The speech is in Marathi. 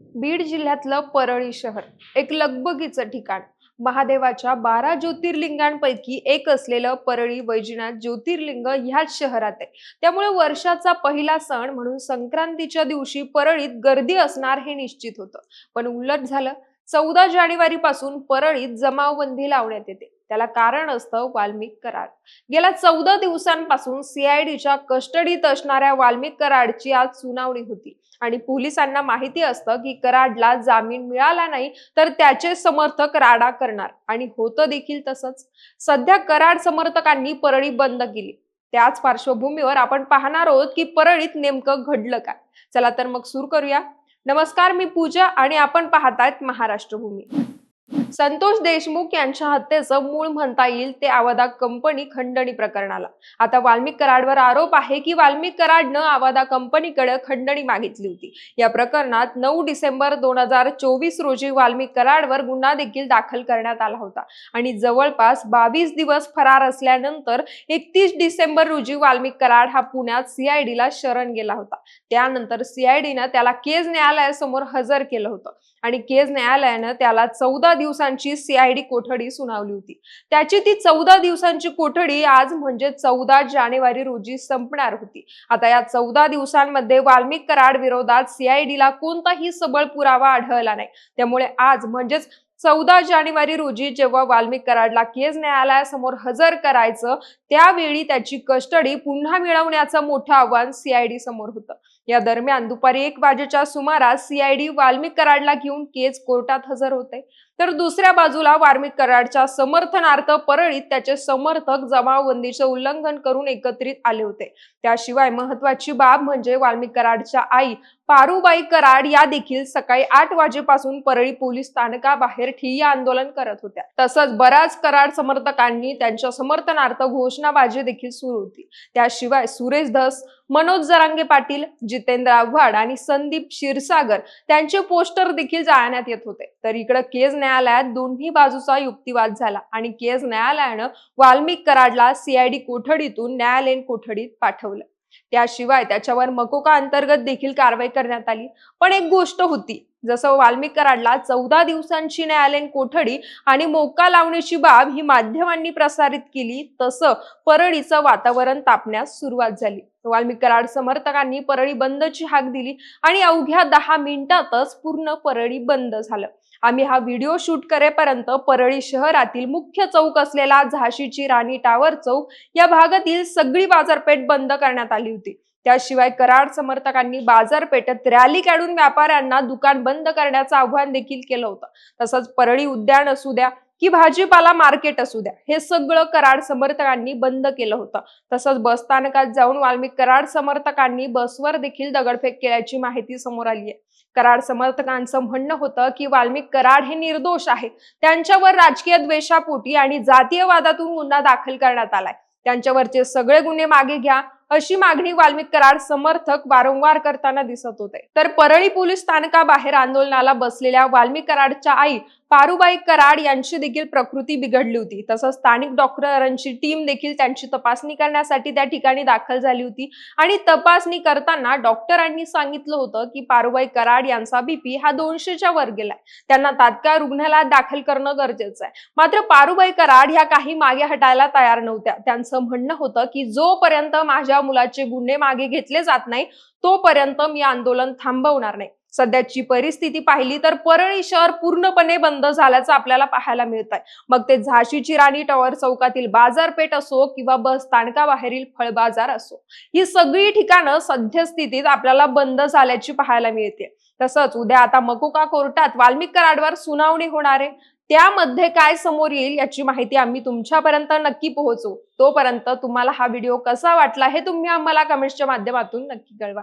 बीड जिल्ह्यातलं परळी शहर एक लगबगीचं ठिकाण. महादेवाच्या बारा ज्योतिर्लिंगांपैकी एक असलेलं परळी वैजनाथ ज्योतिर्लिंग ह्याच शहरात आहे. त्यामुळे वर्षाचा पहिला सण म्हणून संक्रांतीच्या दिवशी परळीत गर्दी असणार हे निश्चित होतं. पण उलट झालं चौदा जानेवारी पासून परळीत जमावबंदी लावण्यात येते. त्याला कारण असतं वाल्मिक कराड. गेल्या चौदा दिवसांपासून सीआयडीच्या कस्टडीत असणाऱ्या वाल्मिक कराडची आज सुनावणी होती. आणि पोलिसांना माहिती असतं की कराडला जामीन मिळाला नाही तर त्याचे समर्थक राडा करणार. आणि होतं देखील तसंच. सध्या कराड समर्थकांनी परळी बंद केली. त्याच पार्श्वभूमीवर आपण पाहणार आहोत की परळीत नेमकं घडलं काय. चला तर मग सुरू करूया. नमस्कार मी पूजा आणि आपण पाहतायत महाराष्ट्रभूमी. संतोष देशमुख यांच्या हत्येचं मूळ म्हणता येईल ते आवादा कंपनी खंडणी प्रकरणाला. आता वाल्मिक कराडवर आरोप आहे की वाल्मिक कराडनं आवादा कंपनीकडे खंडणी मागितली होती. या प्रकरणात नऊ डिसेंबर दोन हजार चोवीस रोजी वाल्मिक कराडवर गुन्हा देखील दाखल करण्यात आला होता. आणि जवळपास बावीस दिवस फरार असल्यानंतर एकतीस डिसेंबर रोजी वाल्मिक कराड हा पुण्यात सीआयडीला शरण गेला होता. त्यानंतर सीआयडीनं त्याला केज न्यायालयासमोर हजर केलं होतं. आणि केज न्यायालयानं त्याला चौदा दिवसांची सीआयडी कोठडी सुनावली होती. त्याची ती चौदा दिवसांची कोठडी आज म्हणजे चौदा जानेवारी रोजी संपणार होती. आता या चौदा दिवसांमध्ये वाल्मिक कराड विरोधात सीआयडीला कोणताही सबळ पुरावा आढळला नाही. त्यामुळे आज म्हणजेच चौदा जानेवारी रोजी जेव्हा वाल्मिक कराडला केज न्यायालयासमोर हजर करायचं त्यावेळी त्याची कस्टडी पुन्हा मिळवण्याचं मोठं आव्हान सीआयडी समोर होतं. या दरम्यान दुपारी एक वाजेच्या सुमारास सीआयडी वाल्मिक कराडला घेऊन केज कोर्टात हजर होते. तर दुसऱ्या बाजूला वाल्मिक कराडच्या समर्थनार्थ परळीत त्याचे समर्थक जमावबंदीचे उल्लंघन करून एकत्रित आले होते. त्याशिवाय महत्वाची बाब म्हणजे वाल्मिक कराडच्या आई पारुबाई कराड या देखील सकाळी आठ वाजेपासून परळी पोलीस स्थानकाबाहेर ही आंदोलन करत होत्या. तसंच बऱ्याच कराड समर्थकांनी त्यांच्या समर्थनार्थ घोषणाबाजी देखील सुरू होती. त्याशिवाय सुरेश धस मनोज जरांगे पाटील जितेंद्र आव्हाड आणि संदीप क्षीरसागर त्यांचे पोस्टर देखील जाळण्यात येत होते. तर इकडे केज न्यायालयात दोन्ही बाजूचा युक्तिवाद झाला आणि केज न्यायालयानं वाल्मिक कराडला सीआयडी कोठडीतून न्यायालयीन कोठडीत पाठवलं. त्याशिवाय त्याच्यावर मकोका अंतर्गत देखील कारवाई करण्यात आली. पण एक गोष्ट होती जसं वाल्मिक कराडला चौदा दिवसांची न्यायालयीन कोठडी आणि मोका लावण्याची बाब ही माध्यमांनी प्रसारित केली तसं परळीचं वातावरण तापण्यास सुरुवात झाली. वाल्मिक कराड समर्थकांनी परळी बंदची हाक दिली आणि अवघ्या दहा मिनिटातच पूर्ण परळी बंद झालं. आम्ही हा व्हिडिओ शूट करेपर्यंत परळी शहरातील मुख्य चौक असलेला झाशीची राणी टावर चौक या भागातील सगळी बाजारपेठ बंद करण्यात आली होती. त्याशिवाय कराड समर्थकांनी बाजारपेठेत रॅली काढून व्यापाऱ्यांना दुकान बंद करण्याचं आव्हान देखील केलं होतं. तसंच परळी उद्यान असू द्या की भाजीपाला मार्केट असू द्या हे सगळं कराड समर्थकांनी बंद केलं होतं. तसंच बस स्थानकात जाऊन वाल्मिक कराड समर्थकांनी बसवर देखील दगडफेक केल्याची माहिती समोर आली आहे कराड समर्थकांचं म्हणणं होतं की वाल्मिक कराड हे निर्दोष आहे. त्यांच्यावर राजकीय द्वेषापोटी आणि जातीयवादातून गुन्हा दाखल करण्यात आलाय. त्यांच्यावरचे सगळे गुन्हे मागे घ्या अशी मागणी वाल्मिक कराड समर्थक वारंवार करताना दिसत होते. तर परळी पोलीस स्थानकाबाहेर आंदोलनाला बसलेल्या वाल्मिक कराडच्या आई पारुबाई कराड यांची देखील प्रकृती बिघडली होती. तसंच स्थानिक डॉक्टरांची टीम देखील त्यांची तपासणी करण्यासाठी त्या ठिकाणी दाखल झाली होती. आणि तपासणी करताना डॉक्टरांनी सांगितलं होतं की पारुबाई कराड यांचा बीपी हा दोनशेच्या वर गेलाय. त्यांना तात्काळ रुग्णालयात दाखल करणं गरजेचं आहे. मात्र पारुबाई कराड ह्या काही मागे हटायला तयार नव्हत्या. त्यांचं म्हणणं होतं की जोपर्यंत माझ्या मुलाचे गुन्हे मागे घेतले जात नाही तोपर्यंत मी आंदोलन थांबवणार नाही. सध्याची परिस्थिती पाहिली तर परळी शहर पूर्णपणे बंद झाल्याचं आपल्याला पाहायला मिळत आहे मग ते झाशीची राणी टॉवर चौकातील बाजारपेठ असो किंवा बस स्थानकाबाहेरील फळ बाजार असो ही सगळी ठिकाणं सद्यस्थितीत आपल्याला बंद झाल्याची पाहायला मिळते. तसंच उद्या आता मकोका कोर्टात वाल्मिक कराडवर सुनावणी होणार आहे. त्यामध्ये काय समोर येईल याची माहिती आम्ही तुमच्यापर्यंत नक्की पोहोचू. तोपर्यंत तुम्हाला हा व्हिडिओ कसा वाटला हे तुम्ही आम्हाला कमेंट्सच्या माध्यमातून नक्की कळवा.